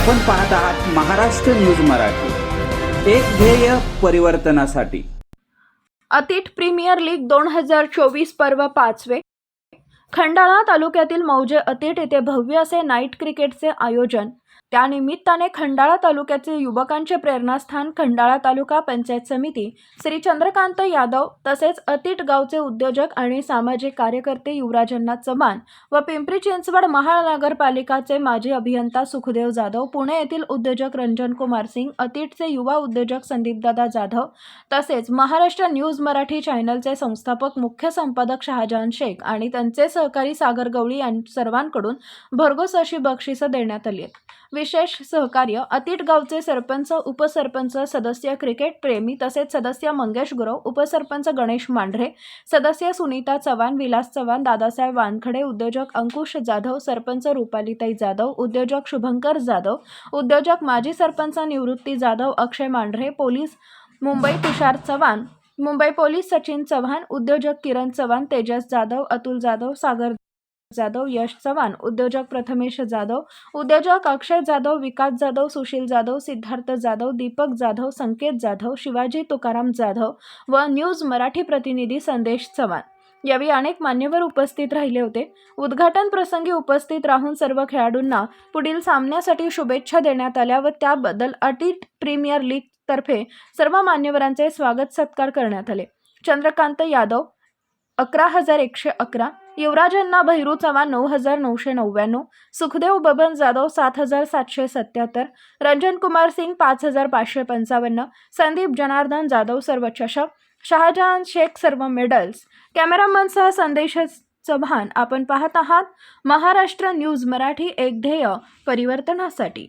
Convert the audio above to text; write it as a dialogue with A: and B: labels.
A: आपण पाहत आहात महाराष्ट्र न्यूज मराठी. एक ध्येय परिवर्तनासाठी.
B: अतीट प्रीमियर लीग दोन हजार चोवीस पर्व पाचवे. खंडाळा तालुक्यातील मौजे अतीट येथे भव्य असे नाईट क्रिकेटचे आयोजन त्यानिमित्ताने खंडाळा तालुक्याचे युवकांचे प्रेरणास्थान खंडाळा तालुका पंचायत समिती श्री चंद्रकांत यादव तसेच अतीट गावचे उद्योजक आणि सामाजिक कार्यकर्ते युवराजांना चव्हाण व पिंपरी चिंचवड महानगरपालिकाचे माजी अभियंता सुखदेव जाधव पुणे येथील उद्योजक रंजन कुमार सिंग अतीटचे युवा उद्योजक संदीपदादा जाधव तसेच महाराष्ट्र न्यूज मराठी चॅनलचे संस्थापक मुख्य संपादक शहाजहान शेख आणि त्यांचे सहकारी सागर गवळी यां सर्वांकडून भरघोस अशी बक्षिसं देण्यात आली आहेत. विशेष सहकार्य अतीट गावचे सरपंच उपसरपंच सदस्य क्रिकेट प्रेमी तसेच सदस्य मंगेश गुरव उपसरपंच गणेश मांढरे सदस्य सुनीता चव्हाण विलास चव्हाण दादासाहेब वानखडे उद्योजक अंकुश जाधव सरपंच रुपालीताई जाधव उद्योजक शुभंकर जाधव उद्योजक माजी सरपंच निवृत्ती जाधव अक्षय मांढरे पोलीस मुंबई तुषार चव्हाण मुंबई पोलीस सचिन चव्हाण उद्योजक किरण चव्हाण तेजस जाधव अतुल जाधव सागर जाधव यश चव्हाण उद्योजक प्रथमेश जाधव उद्योजक अक्षय जाधव विकास जाधव सुशील जाधव सिद्धार्थ जाधव दीपक जाधव संकेत जाधव शिवाजी तुकाराम जाधव व न्यूज मराठी प्रतिनिधी संदेश चव्हाण. यावेळी अनेक मान्यवर उपस्थित राहिले होते. उद्घाटन प्रसंगी उपस्थित राहून सर्व खेळाडूंना पुढील सामन्यासाठी शुभेच्छा देण्यात आल्या व त्याबद्दल अटीट प्रीमियर लीग तर्फे सर्व मान्यवरांचे स्वागत सत्कार करण्यात आले. चंद्रकांत यादव अकरा हजार एकशे अकरा. युवराजांना भैरू चव्हाण नऊ हजार नऊशे नव्याण्णव. सुखदेव बबन जाधव सात हजार सातशे सत्याहत्तर. रंजन कुमार सिंग पाच हजार पाचशे पंचावन्न. संदीप जनार्दन जाधव सर्व चषक शहाजहान शेख सर्व मेडल्स. कॅमेरामनसह संदेश चव्हाण. आपण पाहत आहात महाराष्ट्र न्यूज मराठी एक ध्येय परिवर्तनासाठी.